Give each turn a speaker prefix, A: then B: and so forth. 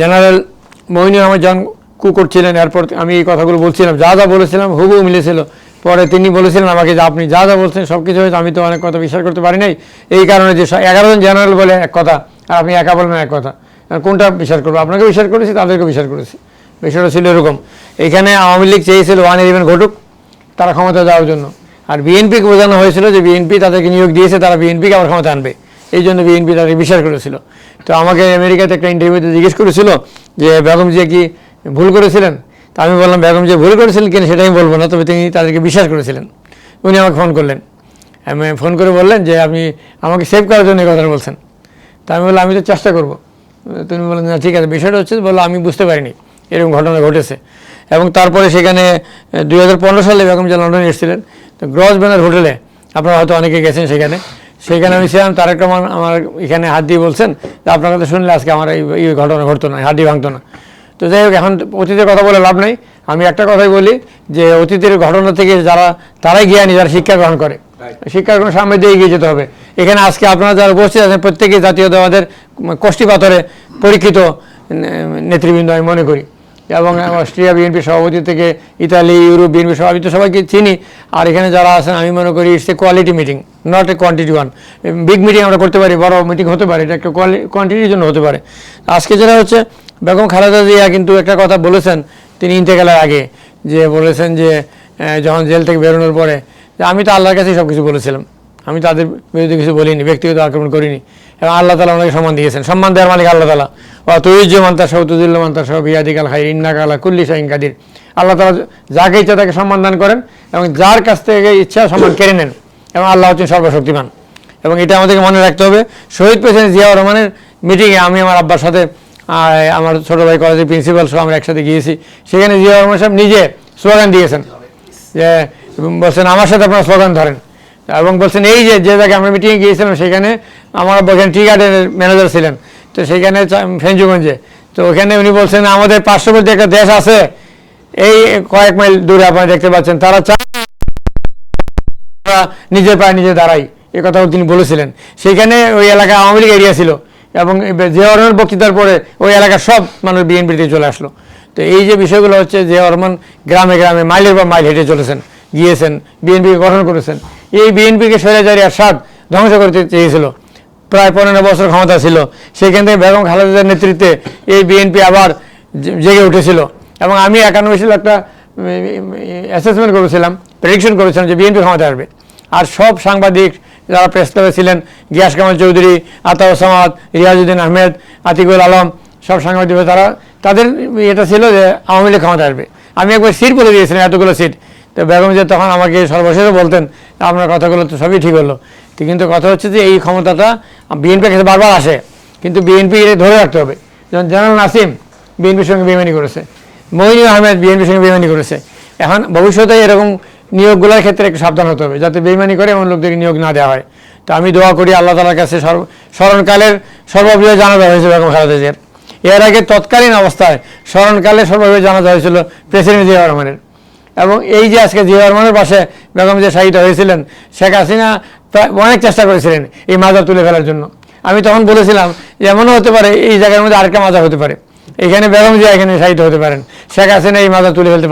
A: General মহিনী আমার যখন কু করছিলেন, এরপর আমি এই কথাগুলো বলছিলাম। যা যা বলেছিলাম হুবু মিলেছিল। পরে তিনি বলেছিলেন আমাকে যে আপনি যা যা বলছেন সব কিছু হয়েছে, আমি তো অনেক কথা বিশ্বাস করতে পারি নাই। এই কারণে যে এগারো জন জেনারেল বলে এক কথা, আর আপনি একা বলবেন এক কথা। কোনটা বিশ্বাস করব? আপনাকে বিশ্বাস করেছি, তাদেরকে বিশ্বাস করেছি। বিষয়টা ছিল এরকম। এখানে আওয়ামী লীগ চেয়েছিল ওয়ান ইলেভেন ঘটুক, তারা ক্ষমতা যাওয়ার জন্য। আর বিএনপিকে বোঝানো হয়েছিল যে বিএনপি তাদেরকে নিয়োগ দিয়েছে, তারা বিএনপিকে আবার ক্ষমতা আনবে। এই জন্য বিএনপি তাদেরকে বিশ্বাস করেছিল। তো আমাকে আমেরিকাতে একটা ইন্টারভিউতে জিজ্ঞেস করেছিল যে, বেগম জিয়া কি ভুল করেছিলেন? তা আমি বললাম, বেগম জিয়া ভুল করেছিলেন কিনা সেটা আমি বলব না, তবে তিনি তাদেরকে বিশ্বাস করেছিলেন। উনি আমাকে ফোন করলেন। আমি ফোন করে বললেন যে, আপনি আমাকে সেভ করার জন্য এই কথাটা বলছেন। তা আমি বললাম, আমি তো চেষ্টা করব। তুমি বললেন, না, ঠিক আছে। বিষয়টা হচ্ছে, বলল, আমি বুঝতে পারিনি এরকম ঘটনা ঘটেছে। এবং তারপরে সেখানে দুই হাজার পনেরো সালে বেগম যে লন্ডনে এসেছিলেন। তো গ্রস ব্যানার হোটেলে আপনারা হয়তো অনেকে গেছেন সেখানে। সেখানে আমি ছিলাম তারেক রহমান আমার এখানে হাত দিয়ে বলছেন যে আপনার কথা শুনলে আজকে আমার এই ঘটনা ঘটতো না হাত দিয়ে ভাঙতো না। তো যাই হোক এখন অতীতের কথা বলে লাভ নেই। আমি একটা কথাই বলি যে অতীতের ঘটনা থেকে যারা তারাই জ্ঞানী যারা শিক্ষা গ্রহণ করে। শিক্ষা গ্রহণ সামনে দিয়ে এগিয়ে যেতে হবে। এখানে আজকে আপনারা যারা উপস্থিত আছেন প্রত্যেকে জাতীয়তাবাদের কষ্টি পাথরে পরীক্ষিত নেতৃবৃন্দ আমি মনে করি। এবং অস্ট্রিয়া বিএনপি সভাপতি থেকে ইতালি, ইউরোপ বিএনপি সভাপতি তো সবাইকে চিনি। আর এখানে যারা আছেন, আমি মনে করি it's a quality meeting not a quantity one big meeting আমরা করতে পারি, বড় মিটিং হতে পারে, এটা একটা কোয়ান্টিটির জন্য হতে পারে। আজকে যেটা হচ্ছে, বেগম খালেদা জিয়া কিন্তু একটা কথা বলেছেন, তিনি ইন্তেকালের আগে, যে বলেছেন যে যখন জেল থেকে বেরোনোর পরে আমি তো আল্লাহর কাছেই সব কিছু বলেছিলাম। আমি তাদের বিরুদ্ধে কিছু বলিনি, ব্যক্তিগত আক্রমণ করিনি। এবং আল্লাহ তালা ওনাকে সম্মান দিয়েছেন। সম্মান দেওয়ার মালিক আল্লাহ তালা ও তৈজ মান্তার সহ তুজুল্ল মান্তার সহ বিয়াদিকাল খাই ইন্নাকালা কুল্লি শাহিন কাদির। আল্লাহ তালা যাকে ইচ্ছা তাকে সম্মান দান করেন এবং যার কাছ থেকে ইচ্ছা সম্মান কেড়ে নেন। এবং আল্লাহ হচ্ছেন সর্বশক্তিমান। এবং এটা আমাদেরকে মনে রাখতে হবে। শহীদ প্রেসিডেন্ট জিয়াউর রহমানের মিটিংয়ে আমি আমার আব্বার সাথে আমার ছোটো ভাই কলেজের প্রিন্সিপাল সহ আমরা একসাথে গিয়েছি। সেখানে জিয়াউর রহমান সাহেব নিজে স্লোগান দিয়েছেন। যে বলছেন, আমার সাথে আপনারা স্লোগান ধরেন। এবং বলছেন, এই যে যে জায়গায় আমরা মিটিংয়ে গিয়েছিলাম, সেখানে আমার বলছেন টি গার্ডেনের ম্যানেজার ছিলেন। তো সেখানে ফেঞ্জুগঞ্জে। তো ওখানে উনি বলছেন, আমাদের পার্শ্ববর্তী একটা দেশ আছে। এই কয়েক মাইল দূরে আপনারা দেখতে পাচ্ছেন, তারা আমরা নিজের পায়ে নিজে দাঁড়াই। এ কথাও তিনি বলেছিলেন। সেখানে ওই এলাকা আওয়ামী লীগ এরিয়া ছিল এবং জিয়া রহমানের বক্তৃতার পরে ওই এলাকার সব মানুষ বিএনপিতে চলে আসলো। তো এই যে বিষয়গুলো হচ্ছে জিয়া রহমান গ্রামে গ্রামে মাইলের পর মাইল হেঁটে চলেছেন, গিয়েছেন বিএনপিকে গঠন করেছেন। এই বিএনপিকে স্বৈরাচারী আসাদ ধ্বংস করতে চেয়েছিল। প্রায় পনেরো বছর ক্ষমতা ছিল। সেখান থেকে বেগম খালেদার নেতৃত্বে এই বিএনপি আবার জেগে উঠেছিল। এবং আমি একানব্বই সালে একটা অ্যাসেসমেন্ট করেছিলাম প্রেডিকশন করেছিলাম যে বিএনপি ক্ষমতা আসবে। আর সব সাংবাদিক যারা প্রেস ক্লাবে ছিলেন, গিয়াস কামাল চৌধুরী আতাউ সামাদ, রিয়াজুদ্দিন আহমেদ, আতিকুল আলম, সব সাংবাদিক তারা, তাদের এটা ছিল যে আওয়ামী লীগ ক্ষমতা আসবে। আমি একবার সিট বলে দিয়েছিলাম, এতগুলো সিট তো বেগম যে তখন আমাকে সর্বশেষে বলতেন আপনার কথাগুলো তো সবই ঠিক হলো। কিন্তু কথা হচ্ছে যে এই ক্ষমতাটা বিএনপির কাছে বারবার আসে। কিন্তু বিএনপি এটা ধরে রাখতে হবে। যেমন জেনারেল নাসিম বিএনপির সঙ্গে বেমানি করেছে। মহিনী আহমেদ বিএনপির সঙ্গে বেমানি করেছে। এখন ভবিষ্যতে এরকম নিয়োগগুলোর ক্ষেত্রে একটু সাবধান হতে হবে, যাতে বেইমানি করে এমন লোকদেরকে নিয়োগ না দেওয়া হয়। তো আমি দোয়া করি আল্লাহ তালার কাছে সর্ব স্মরণকালের সর্ববৃহৎ জানাজা হয়েছে বেগম খালেদা জিয়ার। এর আগে তৎকালীন অবস্থায় স্মরণকালে সর্ববৃহৎ জানাজা হয়েছিল প্রেসিডেন্ট জিয়া রহমানের। এবং এই যে আজকে জিয়া রহমানের পাশে বেগম যে শাড়িটা হয়েছিলেন, শেখ হাসিনা অনেক চেষ্টা করেছিলেন এই মাজার তুলে ফেলার জন্য। আমি তখন বলেছিলাম যে এমনও হতে পারে এই জায়গার মধ্যে আরেকটা মাজার হতে পারে। এখানে বেগম যে এখানে শাড়িটা হতে পারেন। শেখ হাসিনা এই মাজার তুলে ফেলতে